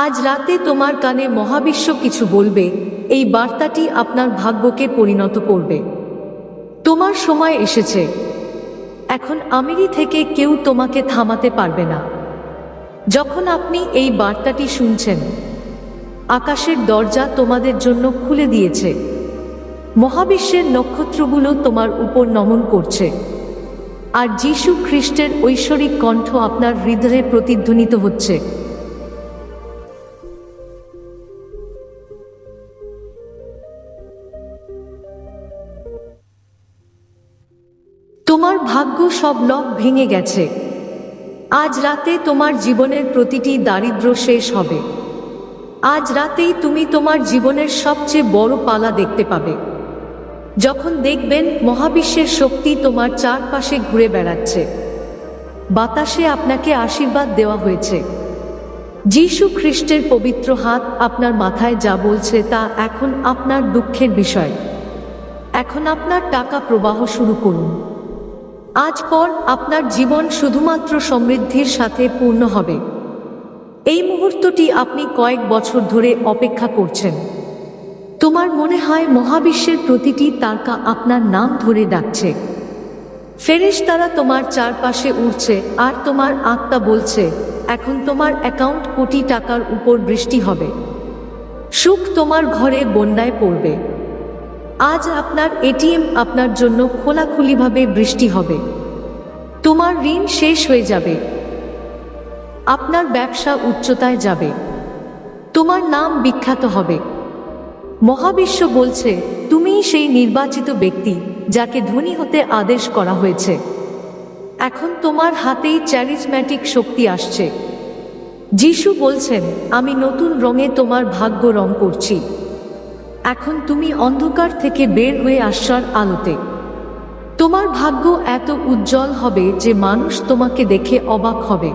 আজ রাতে তোমার কানে মহাবিশ্ব কিছু বলবে, এই বার্তাটি আপনার ভাগ্যকে পরিণত করবে। তোমার সময় এসেছে। এখন আমিরি থেকে কেউ তোমাকে থামাতে পারবে না। যখন আপনি এই বার্তাটি শুনছেন, আকাশের দরজা তোমাদের জন্য খুলে দিয়েছে। মহাবিশ্বের নক্ষত্রগুলো তোমার উপর নমন করছে। আর যীশু খ্রিস্টের ঐশ্বরিক কণ্ঠ আপনার হৃদয়ে প্রতিধ্বনিত হচ্ছে। তোমার ভাগ্য সব লক ভেঙে গেছে। আজ রাতে তোমার জীবনের প্রতিটি দারিদ্র শেষ হবে। আজ রাতেই তুমি তোমার জীবনের সবচেয়ে বড় পালা দেখতে পাবে। যখন দেখবেন মহাবিশ্বের শক্তি তোমার চারপাশে ঘুরে বেড়াচ্ছে। বাতাসে আপনাকে আশীর্বাদ দেওয়া হয়েছে। যীশু খ্রিস্টের পবিত্র হাত আপনার মাথায় যা বলছে তা এখন আপনার দুঃখের বিষয়। এখন আপনার টাকা প্রবাহ শুরু করুন। আজ পর আপনার জীবন শুধুমাত্র সমৃদ্ধির সাথে পূর্ণ হবে। এই মুহূর্তটি আপনি কয়েক বছর ধরে অপেক্ষা করছেন। তোমার মনে হয় মহাবিশ্বের প্রতিটি তারকা আপনার নাম ধরে ডাকছে। ফেরেশ তারা তোমার চারপাশে উড়ছে আর তোমার আত্মা বলছে, এখন তোমার অ্যাকাউন্ট কোটি টাকার উপর বৃষ্টি হবে। সুখ তোমার ঘরে বন্যায় পড়বে। আজ আপনার এটিএম আপনার জন্য খোলাখুলিভাবে বৃষ্টি হবে। তোমার ঋণ শেষ হয়ে যাবে। আপনার ব্যবসা উচ্চতায় যাবে। তোমার নাম বিখ্যাত হবে। মহাবিশ্ব বলছে, তুমিই সেই নির্বাচিত ব্যক্তি যাকে ধনী হতে আদেশ করা হয়েছে। এখন তোমার হাতেই চ্যারিজম্যাটিক শক্তি আসছে। যিশু বলছেন, আমি নতুন রঙে তোমার ভাগ্য রং করছি। এখন তুমি অন্ধকার থেকে বের হয়ে আসার আলোতে। তোমার ভাগ্য এত উজ্জ্বল হবে যে মানুষ তোমাকে দেখে অবাক হবে।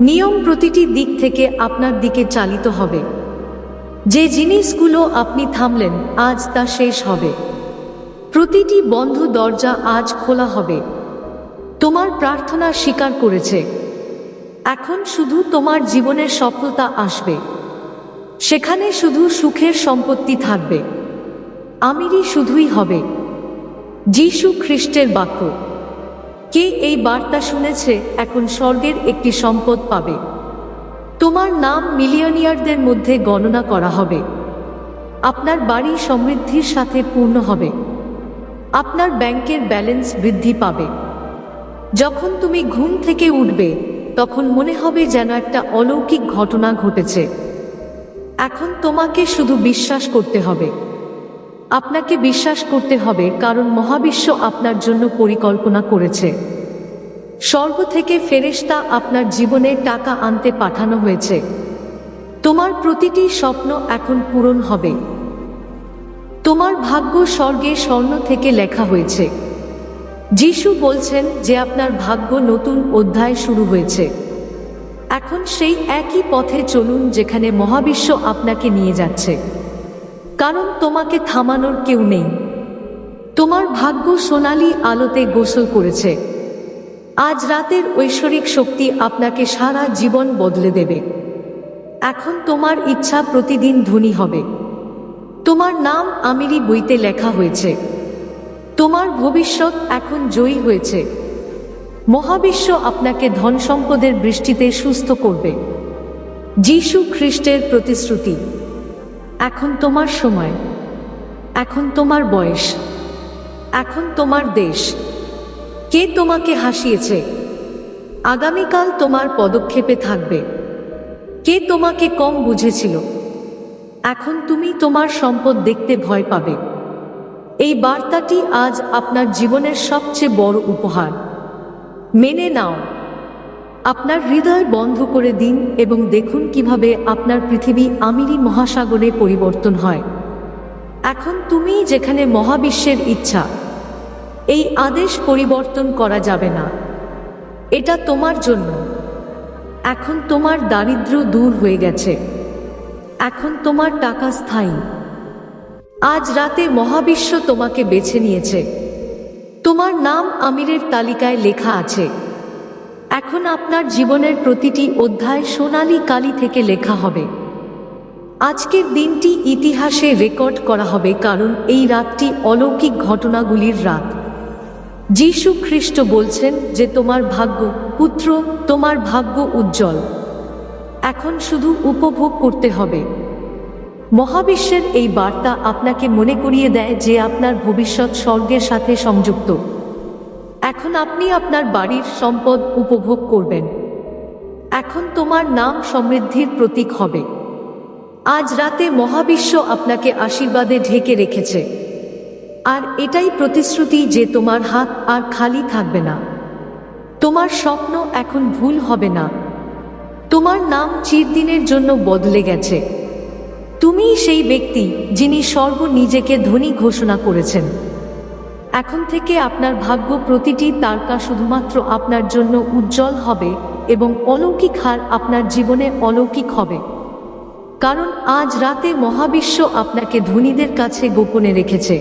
নিয়ম প্রতিটি দিক থেকে আপনার দিকে চালিত হবে। যে জিনিসগুলো আপনি থামলেন, আজ তা শেষ হবে। প্রতিটি বন্ধ দরজা আজ খোলা হবে। তোমার প্রার্থনা স্বীকার করেছে। এখন শুধু তোমার জীবনের সফলতা আসবে। সেখানে শুধু সুখের সম্পত্তি থাকবে। আমিরই শুধুই হবে। যীশু খ্রিস্টের বাক্য। কে এই বার্তা শুনেছে, এখন স্বর্গের একটি সম্পদ পাবে। তোমার নাম মিলিয়নিয়ারদের মধ্যে গণনা করা হবে। আপনার বাড়ি সমৃদ্ধির সাথে পূর্ণ হবে। আপনার ব্যাংকের ব্যালেন্স বৃদ্ধি পাবে। যখন তুমি ঘুম থেকে উঠবে, তখন মনে হবে যেন একটা অলৌকিক ঘটনা ঘটেছে। এখন তোমাকে শুধু বিশ্বাস করতে হবে। আপনাকে বিশ্বাস করতে হবে কারণ মহাবিশ্ব আপনার জন্য পরিকল্পনা করেছে। স্বর্গ থেকে ফেরেশতা আপনার জীবনে টাকা আনতে পাঠানো হয়েছে। তোমার প্রতিটি স্বপ্ন এখন পূরণ হবে। তোমার ভাগ্য স্বর্গে স্বর্ণ থেকে লেখা হয়েছে। যিশু বলছেন যে আপনার ভাগ্য নতুন অধ্যায় শুরু হয়েছে। এখন সেই একই পথে চলুন যেখানে মহাবিশ্ব আপনাকে নিয়ে যাচ্ছে। কারণ তোমাকে থামানোর কেউ নেই। তোমার ভাগ্য সোনালি আলোতে গোসল করেছে। আজ রাতের ঐশ্বরিক শক্তি আপনাকে সারা জীবন বদলে দেবে। এখন তোমার ইচ্ছা প্রতিদিন ধনী হবে। তোমার নাম আমিরি বইতে লেখা হয়েছে। তোমার ভবিষ্যৎ এখন জয়ী হয়েছে। মহাবিশ্ব আপনাকে ধন সম্পদের বৃষ্টিতে সুস্থ করবে। যীশু খ্রিস্টের প্রতিশ্রুতি, এখন তোমার সময়, এখন তোমার বয়স, এখন তোমার দেশ। কে তোমাকে হাসিয়েছে? আগামীকাল তোমার পদক্ষেপে থাকবে। কে তোমাকে কম বুঝেছিল? এখন তুমি তোমার সম্পদ দেখতে ভয় পাবে। এই বার্তাটি আজ আপনার জীবনের সবচেয়ে বড় উপহার। মেনে নাও। আপনার হৃদয় বন্ধ করে দিন এবং দেখুন কীভাবে আপনার পৃথিবী আমিরি মহাসাগরে পরিবর্তন হয়। এখন তুমি যেখানে মহাবিশ্বের ইচ্ছা, এই আদেশ পরিবর্তন করা যাবে না। এটা তোমার জন্য। এখন তোমার দারিদ্র দূর হয়ে গেছে। এখন তোমার টাকা স্থায়ী। আজ রাতে মহাবিশ্ব তোমাকে বেছে নিয়েছে। তোমার নাম আমিরের তালিকায় লেখা আছে। এখন আপনার জীবনের প্রতিটি অধ্যায় সোনালী কালি থেকে লেখা হবে। আজকের দিনটি ইতিহাসে রেকর্ড করা হবে, কারণ এই রাতটি অলৌকিক ঘটনাগুলির রাত। যীশু খ্রিস্ট বলছেন যে, তোমার ভাগ্য পুত্র, তোমার ভাগ্য উজ্জ্বল। এখন শুধু উপভোগ করতে হবে। মহাবিশ্বের এই বার্তা আপনাকে মনে করিয়ে দেয় যে আপনার ভবিষ্যৎ স্বর্গের সাথে সংযুক্ত। এখন আপনি আপনার বাড়ির সম্পদ উপভোগ করবেন। এখন তোমার নাম সমৃদ্ধির প্রতীক হবে। আজ রাতে মহাবিশ্ব আপনাকে আশীর্বাদে ঢেকে রেখেছে। আর এটাই প্রতিশ্রুতি যে তোমার হাত আর খালি থাকবে না। তোমার স্বপ্ন এখন ভুল হবে না। তোমার নাম চিরদিনের জন্য বদলে গেছে। তুমিই সেই ব্যক্তি যিনি সর্ব নিজেকে ধনী ঘোষণা করেছেন। এখন থেকে আপনার ভাগ্য প্রতিটি তারকা শুধুমাত্র আপনার জন্য উজ্জ্বল হবে এবং অলৌকিক হার আপনার জীবনে অলৌকিক হবে। কারণ আজ রাতে মহাবিশ্ব আপনাকে ধনীদের কাছে গোপনে রেখেছে।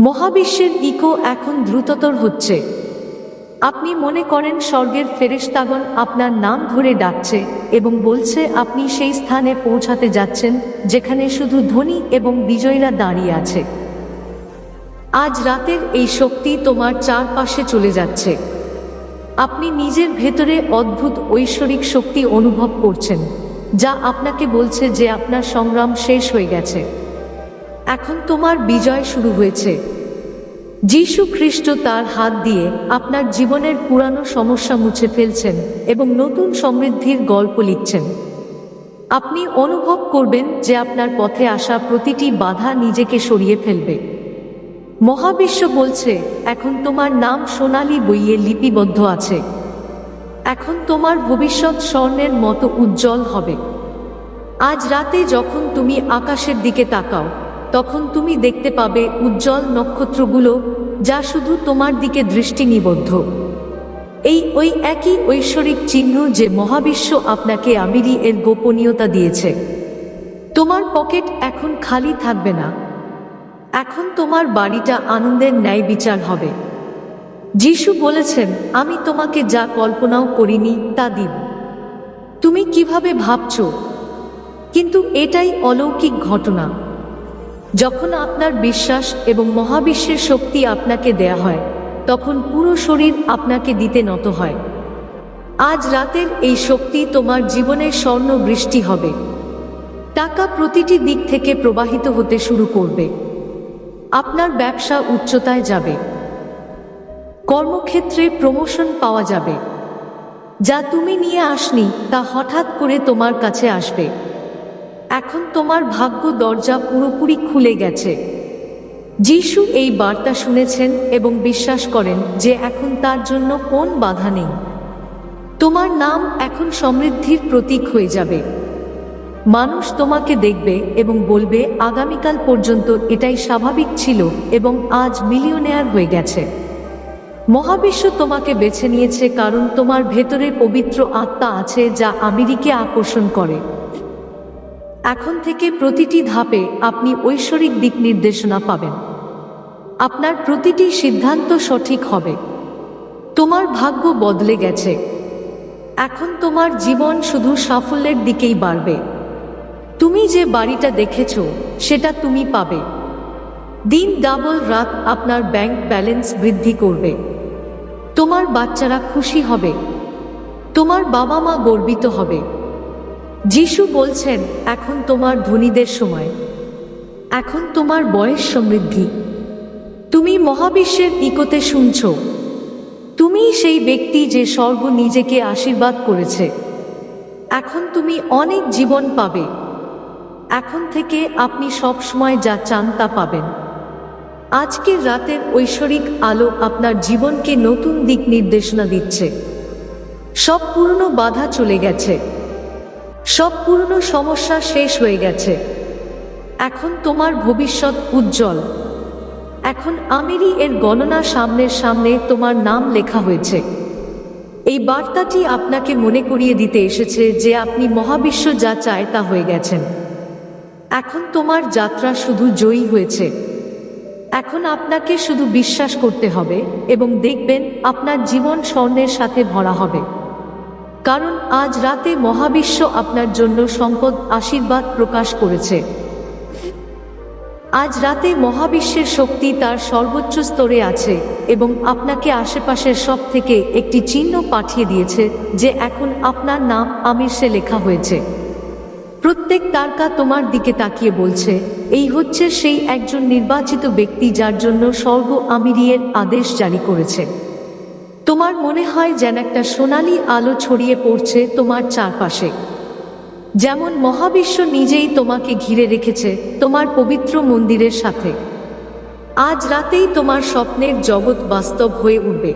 মহাবিশ্বের ইকো এখন দ্রুততর হচ্ছে। আপনি মনে করেন স্বর্গের ফেরেশতাগণ আপনার নাম ধরে ডাকছে এবং বলছে, আপনি সেই স্থানে পৌঁছাতে যাচ্ছেন যেখানে শুধু ধনী এবং বিজয়ীরা দাঁড়িয়ে আছে। আজ রাতের এই শক্তি তোমার চারপাশে চলে যাচ্ছে। আপনি নিজের ভেতরে অদ্ভুত ঐশ্বরিক শক্তি অনুভব করছেন, যা আপনাকে বলছে যে আপনার সংগ্রাম শেষ হয়ে গেছে। এখন তোমার বিজয় শুরু হয়েছে। যীশু খ্রিস্ট তার হাত দিয়ে আপনার জীবনের পুরানো সমস্যা মুছে ফেলছেন এবং নতুন সমৃদ্ধির গল্প লিখছেন। আপনি অনুভব করবেন যে আপনার পথে আসা প্রতিটি বাধা নিজেকে সরিয়ে ফেলবে। মহাবিশ্ব বলছে, এখন তোমার নাম সোনালি বইয়ে লিপিবদ্ধ আছে। এখন তোমার ভবিষ্যৎ স্বর্ণের মতো উজ্জ্বল হবে। আজ রাতে যখন তুমি আকাশের দিকে তাকাও তখন তুমি দেখতে পাবে উজ্জ্বল নক্ষত্রগুলো যা শুধু তোমার দিকে দৃষ্টি নিবদ্ধ এই ওই একই ঐশ্বরিক চিহ্ন যে মহাবিশ্ব আপনাকে আমিরি এর গোপনীয়তা দিয়েছে। তোমার পকেট এখন খালি থাকবে না। এখন তোমার বাড়িটা আনন্দের ন্যায় বিচার হবে। যিশু বলেছেন, আমি তোমাকে যা কল্পনাও করিনি, তা দিব তুমি কীভাবে ভাবছ? কিন্তু এটাই অলৌকিক ঘটনা। যখন আপনার বিশ্বাস এবং মহাবিশ্বের শক্তি আপনাকে দেয়া হয়, তখন পুরো শরীর আপনাকে দিতে নত হয়। আজ রাতের এই শক্তি তোমার জীবনের স্বর্ণ বৃষ্টি হবে। টাকা প্রতিটি দিক থেকে প্রবাহিত হতে শুরু করবে। আপনার ব্যবসা উচ্চতায় যাবে। কর্মক্ষেত্রে প্রমোশন পাওয়া যাবে। যা তুমি নিয়ে আসনি তা হঠাৎ করে তোমার কাছে আসবে। এখন তোমার ভাগ্য দরজা পুরোপুরি খুলে গেছে। যিশু এই বার্তা শুনেছেন এবং বিশ্বাস করেন যে এখন তার জন্য কোন বাধা নেই। তোমার নাম এখন সমৃদ্ধির প্রতীক হয়ে যাবে। মানুষ তোমাকে দেখবে এবং বলবে, আগামীকাল পর্যন্ত এটাই স্বাভাবিক ছিল এবং আজ মিলিয়নেয়ার হয়ে গেছে। মহাবিশ্ব তোমাকে বেছে নিয়েছে কারণ তোমার ভেতরে পবিত্র আত্মা আছে যা আমিরিকে আকর্ষণ করে। এখন থেকে প্রতিটি ধাপে আপনি ঐশ্বরিক দিক নির্দেশনা পাবেন। আপনার প্রতিটি সিদ্ধান্ত সঠিক হবে। তোমার ভাগ্য বদলে গেছে। এখন তোমার জীবন শুধু সাফল্যের দিকেই বাড়বে। তুমি যে বাড়িটা দেখেছ, সেটা তুমি পাবে। দিন ডাবল রাত আপনার ব্যাংক ব্যালেন্স বৃদ্ধি করবে। তোমার বাচ্চারা খুশি হবে। তোমার বাবা মা গর্বিত হবে। যিশু বলছেন, এখন তোমার ধনীদের সময়। এখন তোমার বয়স সমৃদ্ধি। তুমি মহাবিশ্বের ইকোতে শুনছ। তুমি সেই ব্যক্তি যে স্বর্গ নিজেকে আশীর্বাদ করেছে। এখন তুমি অনেক জীবন পাবে। এখন থেকে আপনি সব সময় যা চান তা পাবেন। আজকের রাতের ঐশ্বরিক আলো আপনার জীবনকে নতুন দিক নির্দেশনা দিচ্ছে। সব পুরনো বাধা চলে গেছে। সব পুরনো সমস্যা শেষ হয়ে গেছে। এখন তোমার ভবিষ্যৎ উজ্জ্বল। এখন আমিরি এর গণনা সামনের সামনে তোমার নাম লেখা হয়েছে। এই বার্তাটি আপনাকে মনে করিয়ে দিতে এসেছে যে আপনি মহাবিশ্ব যা চায় তা হয়ে গেছেন। এখন তোমার যাত্রা শুধু জয়ী হয়েছে। এখন আপনাকে শুধু বিশ্বাস করতে হবে এবং দেখবেন আপনার জীবন স্বর্ণের সাথে ভরা হবে। কারণ আজ রাতে মহাবিশ্ব আপনার জন্য সম্পদ, আশীর্বাদ প্রকাশ করেছে। আজ রাতে মহাবিশ্বের শক্তি তার সর্বোচ্চ স্তরে আছে এবং আপনাকে আশেপাশের সব থেকে একটি চিহ্ন পাঠিয়ে দিয়েছে যে এখন আপনার নাম আমিরসে লেখা হয়েছে। প্রত্যেক তারকা তোমার দিকে তাকিয়ে বলছে, এই হচ্ছে সেই একজন নির্বাচিত ব্যক্তি যার জন্য স্বর্গ আমিরিয়ের আদেশ জারি করেছে। তোমার মনে হয় যেন একটা সোনালি আলো ছড়িয়ে পড়ছে তোমার চারপাশে। যেমন মহাবিশ্ব নিজেই তোমাকে ঘিরে রেখেছে তোমার পবিত্র মন্দিরের সাথে। আজ রাতেই তোমার স্বপ্নের জগৎ বাস্তব হয়ে উঠবে।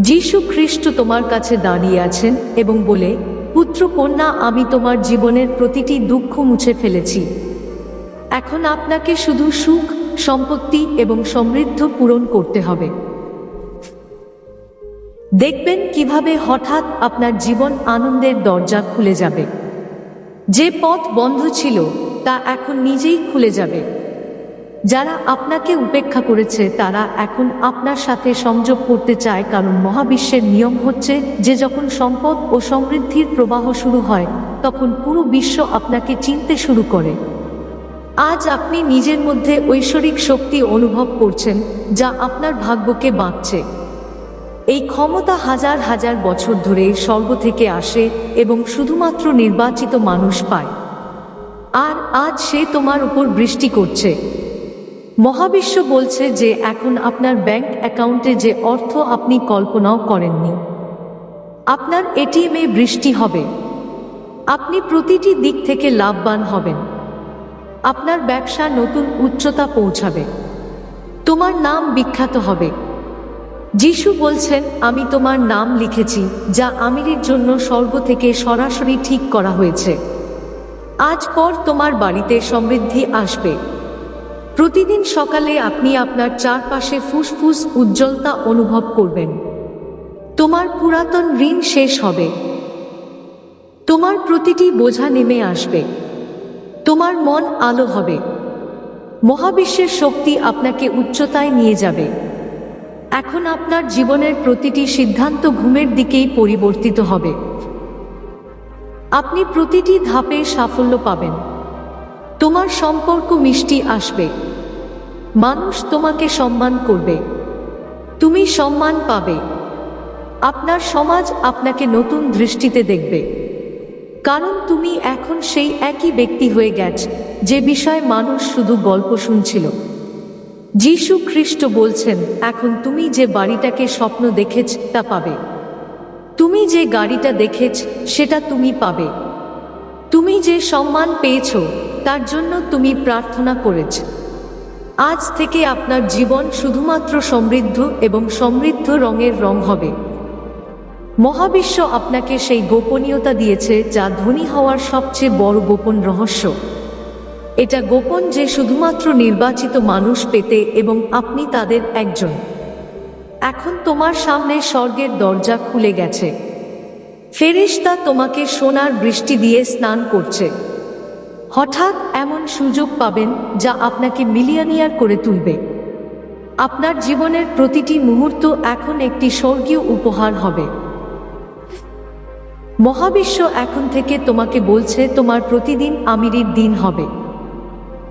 যীশু খ্রিস্ট তোমার কাছে দাঁড়িয়ে আছেন এবং বলে, পুত্র কন্যা, আমি তোমার জীবনের প্রতিটি দুঃখ মুছে ফেলেছি। এখন আপনাকে শুধু সুখ, সম্পত্তি এবং সমৃদ্ধ পূরণ করতে হবে। দেখবেন কীভাবে হঠাৎ আপনার জীবন আনন্দের দরজা খুলে যাবে। যে পথ বন্ধ ছিল, তা এখন নিজেই খুলে যাবে। যারা আপনাকে উপেক্ষা করেছে, তারা এখন আপনার সাথে সংযোগ করতে চায়, কারণ মহাবিশ্বের নিয়ম হচ্ছে, যে যখন সম্পদ ও সমৃদ্ধির প্রবাহ শুরু হয়, তখন পুরো বিশ্ব আপনাকে চিনতে শুরু করে। আজ আপনি নিজের মধ্যে ঐশ্বরিক শক্তি অনুভব করছেন, যা আপনার ভাগ্যকে বাঁচছে এই ক্ষমতা হাজার হাজার বছর ধরে স্বর্গ থেকে আসে এবং শুধুমাত্র নির্বাচিত মানুষ পায়। আর আজ সে তোমার উপর বৃষ্টি করছে। মহাবিশ্ব বলছে যে এখন আপনার ব্যাংক অ্যাকাউন্টে যে অর্থ আপনি কল্পনাও করেননি। আপনার এটিএমে বৃষ্টি হবে। আপনি প্রতিটি দিক থেকে লাভবান হবেন। আপনার ব্যবসা নতুন উচ্চতা পৌঁছাবে। তোমার নাম বিখ্যাত হবে। যিশু বলছেন, আমি তোমার নাম লিখেছি, যা আমিরের জন্য স্বর্গ থেকে সরাসরি ঠিক করা হয়েছে। আজ পর তোমার বাড়িতে সমৃদ্ধি আসবে। প্রতিদিন সকালে আপনি আপনার চারপাশে ফুসফুস উজ্জ্বলতা অনুভব করবেন। তোমার পুরাতন ঋণ শেষ হবে। তোমার প্রতিটি বোঝা নেমে আসবে। তোমার মন আলো হবে। মহাবিশ্বের শক্তি আপনাকে উচ্চতায় নিয়ে যাবে। এখন আপনার জীবনের প্রতিটি সিদ্ধান্ত ঘুমের দিকেই পরিবর্তিত হবে। আপনি প্রতিটি ধাপে সাফল্য পাবেন। তোমার সম্পর্ক মিষ্টি আসবে। মানুষ তোমাকে সম্মান করবে। তুমি সম্মান পাবে। আপনার সমাজ আপনাকে নতুন দৃষ্টিতে দেখবে। কারণ তুমি এখন সেই একই ব্যক্তি হয়ে গেছ, যে বিষয়ে মানুষ শুধু গল্প শুনছিল। যীশু খ্রিস্ট বলছেন, এখন তুমি যে বাড়িটাকে স্বপ্ন দেখেছ, তা পাবে। তুমি যে গাড়িটা দেখেছ, সেটা তুমি পাবে। তুমি যে সম্মান পেয়েছ, তার জন্য তুমি প্রার্থনা করেছ। আজ থেকে আপনার জীবন শুধুমাত্র সমৃদ্ধ এবং সমৃদ্ধ রঙের রং হবে। মহাবিশ্ব আপনাকে সেই গোপনীয়তা দিয়েছে, যা ধনী হওয়ার সবচেয়ে বড় গোপন রহস্য। এটা গোপন যে শুধুমাত্র নির্বাচিত মানুষ পেতে এবং আপনি তাদের একজন। এখন তোমার সামনে স্বর্গের দরজা খুলে গেছে। ফেরিস্তা তোমাকে সোনার বৃষ্টি দিয়ে স্নান করছে। হঠাৎ এমন সুযোগ পাবেন যা আপনাকে মিলিয়নিয়ার করে তুলবে। আপনার জীবনের প্রতিটি মুহূর্ত এখন একটি স্বর্গীয় উপহার হবে। মহাবিশ্ব এখন থেকে তোমাকে বলছে, তোমার প্রতিদিন আমিরির দিন হবে।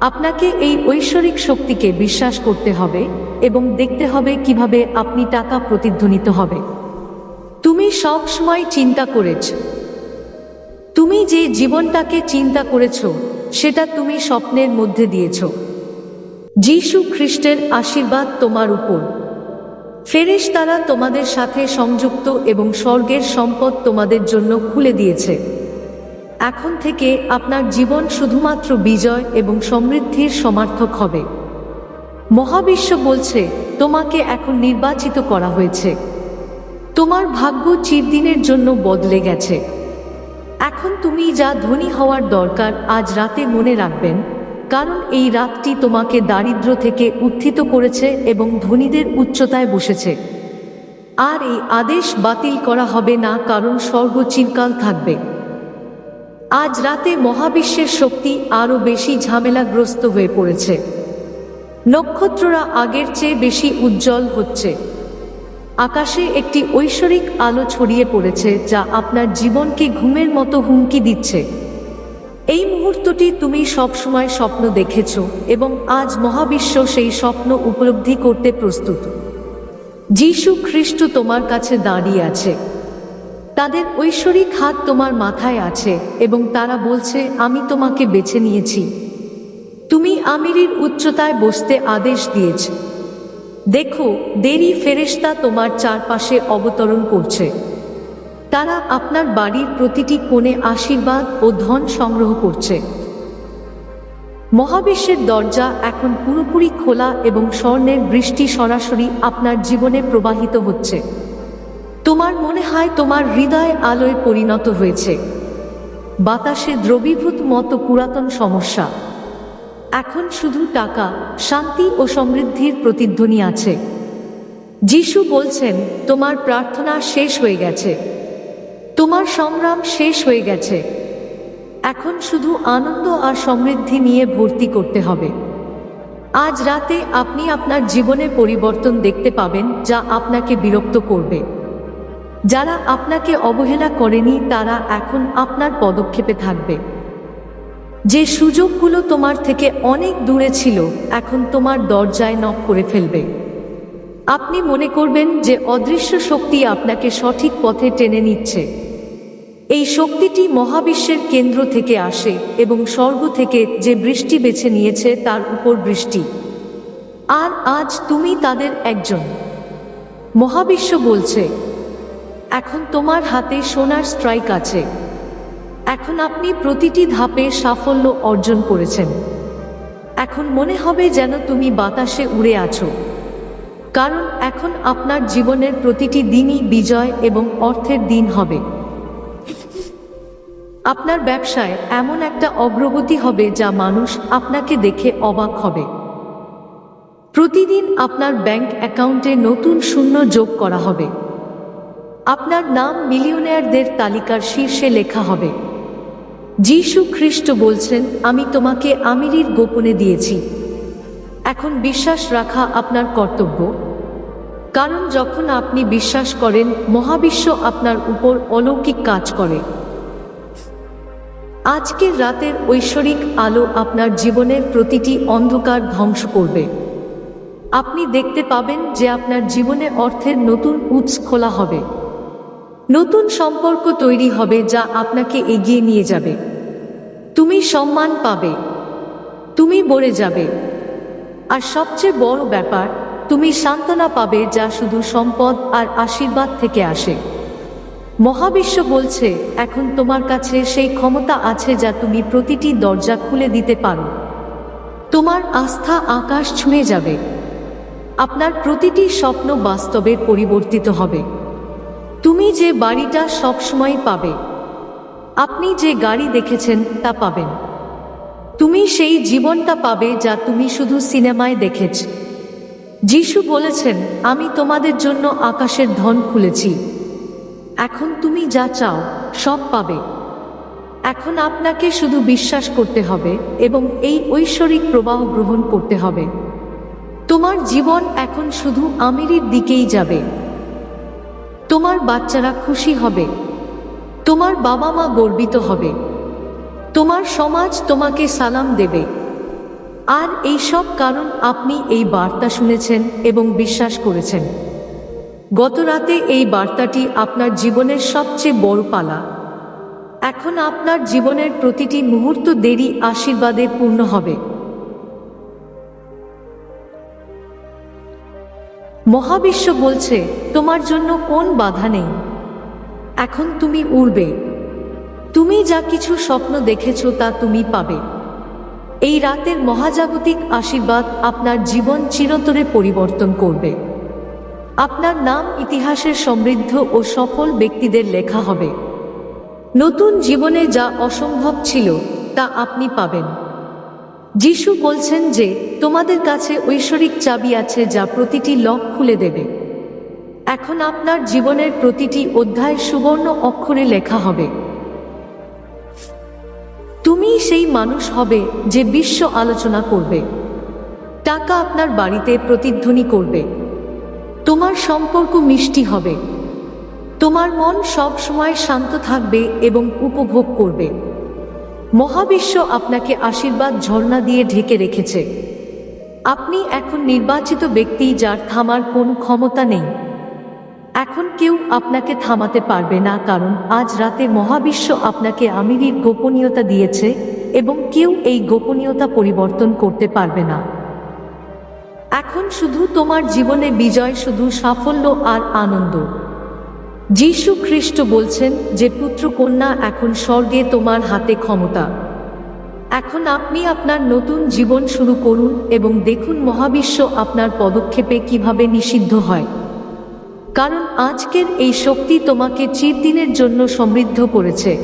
আপনাকে এই ঐশ্বরিক শক্তিকে বিশ্বাস করতে হবে এবং দেখতে হবে কীভাবে আপনি টাকা প্রতিধ্বনিত হবে। তুমি সব সময় চিন্তা করেছ। তুমি যে জীবনটাকে চিন্তা করেছ, সেটা তুমি স্বপ্নের মধ্যে দিয়েছ। যীশু খ্রিস্টের আশীর্বাদ তোমার উপর। ফেরেশ তারা তোমাদের সাথে সংযুক্ত এবং স্বর্গের সম্পদ তোমাদের জন্য খুলে দিয়েছে। এখন থেকে আপনার জীবন শুধুমাত্র বিজয় এবং সমৃদ্ধির সমার্থক হবে। মহাবিশ্ব বলছে, তোমাকে এখন নির্বাচিত করা হয়েছে। তোমার ভাগ্য চিরদিনের জন্য বদলে গেছে। এখন তুমি যা ধনী হওয়ার দরকার আজ রাতে মনে রাখবেন, কারণ এই রাতটি তোমাকে দারিদ্র থেকে উত্থিত করেছে এবং ধনীদের উচ্চতায় বসেছে। আর এই আদেশ বাতিল করা হবে না, কারণ স্বর্গ চিরকাল থাকবে। আজ রাতে মহাবিশ্বের শক্তি আরও বেশি ঝামেলাগ্রস্ত হয়ে পড়েছে। নক্ষত্ররা আগের চেয়ে বেশি উজ্জ্বল হচ্ছে। আকাশে একটি ঐশ্বরিক আলো ছড়িয়ে পড়েছে যা আপনার জীবনকে ঘুমের মতো হুমকি দিচ্ছে। এই মুহূর্তটি তুমি সবসময় স্বপ্ন দেখেছ এবং আজ মহাবিশ্ব সেই স্বপ্ন উপলব্ধি করতে প্রস্তুত। যীশু খ্রিস্ট তোমার কাছে দাঁড়িয়ে আছে। তাদের ঐশ্বরিক হাত তোমার মাথায় আছে এবং তারা বলছে, আমি তোমাকে বেছে নিয়েছি। তুমি আমিরির উচ্চতায় বসতে আদেশ দিয়েছ। দেখো, দেরি ফেরেশতা তোমার চারপাশে অবতরণ করছে। তারা আপনার বাড়ির প্রতিটি কোণে আশীর্বাদ ও ধন সংগ্রহ করছে। মহাবিশ্বের দরজা এখন পুরোপুরি খোলা এবং স্বর্ণের বৃষ্টি সরাসরি আপনার জীবনে প্রবাহিত হচ্ছে। তোমার মনে হয় তোমার হৃদয় আলোয় পরিণত হয়েছে। বাতাসে দ্রবীভূত মতো পুরাতন সমস্যা। এখন শুধু টাকা, শান্তি ও সমৃদ্ধির প্রতিধ্বনি আছে। যিশু বলছেন, তোমার প্রার্থনা শেষ হয়ে গেছে। তোমার সংগ্রাম শেষ হয়ে গেছে। এখন শুধু আনন্দ আর সমৃদ্ধি নিয়ে ভর্তি করতে হবে। আজ রাতে আপনি আপনার জীবনে পরিবর্তন দেখতে পাবেন, যা আপনাকে বিরক্ত করবে। যারা আপনাকে অবহেলা করেনি, তারা এখন আপনার পদক্ষেপে থাকবে। যে সুযোগগুলো তোমার থেকে অনেক দূরে ছিল, এখন তোমার দরজায় নক করে ফেলবে। আপনি মনে করবেন যে অদৃশ্য শক্তি আপনাকে সঠিক পথে টেনে নিচ্ছে। এই শক্তিটি মহাবিশ্বের কেন্দ্র থেকে আসে এবং স্বর্গ থেকে যে বৃষ্টি বেছে নিয়েছে, তার উপর বৃষ্টি। আর আজ তুমি তাদের একজন। মহাবিশ্ব বলছে এখন তোমার হাতে সোনার স্ট্রাইক আছে। এখন আপনি প্রতিটি ধাপে সাফল্য অর্জন করেছেন। এখন মনে হবে যেন তুমি বাতাসে উড়ে আছো। কারণ এখন আপনার জীবনের প্রতিটি দিনই বিজয় এবং অর্থের দিন হবে। আপনার ব্যবসায় এমন একটা অগ্রগতি হবে যা মানুষ আপনাকে দেখে অবাক হবে। প্রতিদিন আপনার ব্যাংক অ্যাকাউন্টে নতুন শূন্য যোগ করা হবে। আপনার নাম মিলিয়নেয়ারদের তালিকার শীর্ষে লেখা হবে। যিশু খ্রিস্ট বলছেন, আমি তোমাকে আমিরির গোপনে দিয়েছি। এখন বিশ্বাস রাখা আপনার কর্তব্য। কারণ যখন আপনি বিশ্বাস করেন, মহাবিশ্ব আপনার উপর অলৌকিক কাজ করে। আজকের রাতের ঐশ্বরিক আলো আপনার জীবনের প্রতিটি অন্ধকার ধ্বংস করবে। আপনি দেখতে পাবেন যে আপনার জীবনে অর্থের নতুন উৎস খোলা হবে। নতুন সম্পর্ক তৈরি হবে যা আপনাকে এগিয়ে নিয়ে যাবে। তুমি সম্মান পাবে। তুমি বড়ে যাবে। আর সবচেয়ে বড় ব্যাপার, তুমি সান্ত্বনা পাবে যা শুধু সম্পদ আর আশীর্বাদ থেকে আসে। মহাবিশ্ব বলছে, এখন তোমার কাছে সেই ক্ষমতা আছে যা তুমি প্রতিটি দরজা খুলে দিতে পারো। তোমার আস্থা আকাশ ছুঁয়ে যাবে। আপনার প্রতিটি স্বপ্ন বাস্তবে পরিবর্তিত হবে। তুমি যে বাড়িটা সবসময় পাবে, আপনি যে গাড়ি দেখেছেন তা পাবেন। তুমি সেই জীবনটা পাবে যা তুমি শুধু সিনেমায় দেখেছ। যিশু বলেছেন, আমি তোমাদের জন্য আকাশের ধন খুলেছি। এখন তুমি যা চাও, সব পাবে। এখন আপনাকে শুধু বিশ্বাস করতে হবে এবং এই ঐশ্বরিক প্রবাহ গ্রহণ করতে হবে। তোমার জীবন এখন শুধু আমিরির দিকেই যাবে। তোমার বাচ্চারা খুশি হবে। তোমার বাবা মা গর্বিত হবে। তোমার সমাজ তোমাকে সালাম দেবে। আর এই সব কারণ আপনি এই বার্তা শুনেছেন এবং বিশ্বাস করেছেন। গত রাতে এই বার্তাটি আপনার জীবনের সবচেয়ে বড় পালা। এখন আপনার জীবনের প্রতিটি মুহূর্ত দেরি আশীর্বাদে পূর্ণ হবে। মহাবিশ্ব বলছে, তোমার জন্য কোন বাধা নেই? এখন তুমি উড়বে। তুমি যা কিছু স্বপ্ন দেখেছ তা তুমি পাবে। এই রাতের মহাজাগতিক আশীর্বাদ আপনার জীবন চিরতরে পরিবর্তন করবে। আপনার নাম ইতিহাসের সমৃদ্ধ ও সফল ব্যক্তিদের লেখা হবে। নতুন জীবনে যা অসম্ভব ছিল, তা আপনি পাবেন। যিশু বলছেন যে, তোমাদের কাছে ঐশ্বরিক চাবি আছে যা প্রতিটি লক খুলে দেবে। এখন আপনার জীবনের প্রতিটি অধ্যায় সুবর্ণ অক্ষরে লেখা হবে। তুমি সেই মানুষ হবে যে বিশ্ব আলোচনা করবে। টাকা আপনার বাড়িতে প্রতিধ্বনি করবে। তোমার সম্পর্ক মিষ্টি হবে। তোমার মন সব সময় শান্ত থাকবে এবং উপভোগ করবে। মহাবিশ্ব আপনাকে আশীর্বাদ ঝর্ণা দিয়ে ঢেকে রেখেছে। আপনি এখন নির্বাচিত ব্যক্তি যার থামার কোনো ক্ষমতা নেই। এখন কেউ আপনাকে থামাতে পারবে না কারণ আজ রাতে মহাবিশ্ব আপনাকে আমিরির গোপনীয়তা দিয়েছে এবং কেউ এই গোপনীয়তা পরিবর্তন করতে পারবে না। এখন শুধু তোমার জীবনে বিজয়, শুধু সাফল্য আর আনন্দ। যীশু খ্রিস্ট বলছেন যে, পুত্র কন্যা, এখন স্বর্গে তোমার হাতে ক্ষমতা। এখন আপনি আপনার নতুন জীবন শুরু করুন এবং দেখুন মহাবিশ্ব আপনার পদক্ষেপে কীভাবে নিষিদ্ধ হয়। কারণ আজকের এই শক্তি তোমাকে চিরদিনের জন্য সমৃদ্ধ করেছে।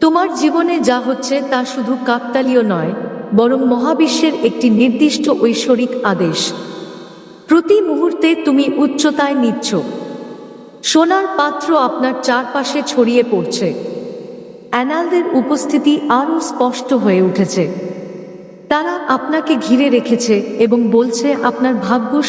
তোমার জীবনে যা হচ্ছে তা শুধু কাকতালীয় নয়, বরং মহাবিশ্বের একটি নির্দিষ্ট ঐশ্বরিক আদেশ। প্রতি মুহূর্তে তুমি উচ্চতায় নিচ্ছ। সোনার পাত্র আপনার চারপাশে ছড়িয়ে পড়ছে। অ্যানালদের উপস্থিতি আরও স্পষ্ট হয়ে উঠেছে। তারা আপনাকে ঘিরে রেখেছে এবং বলছে, আপনার ভাগ্য